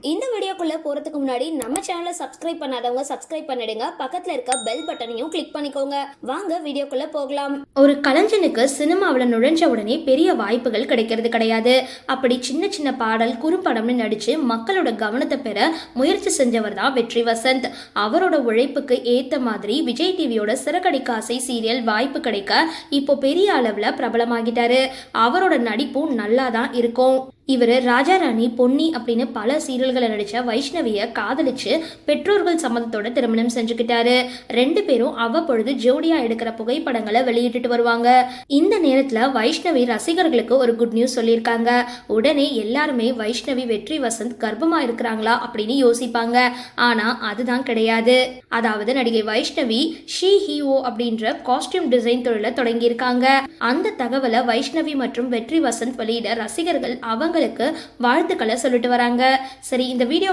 இந்த வீடியோக்குள்ளே போறதுக்கு முன்னாடி நம்ம சேனலை சப்ஸ்கிரைப் பண்ணாதவங்க சப்ஸ்கிரைப் பண்ணிடுங்க. பக்கத்தில் இருக்க பெல் பட்டனையும் கிளிக் பண்ணிக்கோங்க. வாங்க வீடியோக்குள்ளே போகலாம். ஒரு கலைஞனுக்கு சினிமாவில் நுழைஞ்ச உடனே பெரிய வாய்ப்புகள் கிடைக்கிறது கிடையாது. அப்படி சின்ன சின்ன பாடல் குறும்படம்னு நடித்து மக்களோட கவனத்தை பெற முயற்சி செஞ்சவர் தான் வெற்றி வசந்த். அவரோட உழைப்புக்கு ஏற்ற மாதிரி விஜய் டிவியோட சிறகடி காசை சீரியல் வாய்ப்பு கிடைக்க இப்போ பெரிய அளவில் பிரபலமாகிட்டாரு. அவரோட நடிப்பும் நல்லா தான் இருக்கும். இவர் ராஜா ராணி பொன்னி அப்படின்னு பல சீரியல்களை நடித்த வைஷ்ணவியை காதலிச்சு பெற்றோர்கள் சம்மதத்தோட திருமணம் செஞ்சுக்கிட்டாரு. ரெண்டு பேரும் அவ்வப்பொழுது ஜோடியா எடுக்கிற புகைப்படங்களை வெளியிட்டுட்டு வருவாங்க. இந்த நேரத்தில் வைஷ்ணவி ரசிகர்களுக்கு ஒரு குட் நியூஸ் சொல்லியிருக்காங்க. உடனே எல்லாருமே வைஷ்ணவி வெற்றி வசந்த் கர்ப்பமா இருக்கிறாங்களா அப்படின்னு யோசிப்பாங்க. ஆனா அதுதான் கிடையாது. அதாவது நடிகை வைஷ்ணவி ஷீ ஹீஓ oh அப்படின்ற காஸ்டியூம் டிசைன் தொழிலை தொடங்கியிருக்காங்க. அந்த தகவலை வைஷ்ணவி மற்றும் வெற்றி வசந்த் வெளியிட ரசிகர்கள் அவங்களுக்கு வாழ்த்துக்களை சொல்லிட்டு வராங்க. சரி இந்த வீடியோ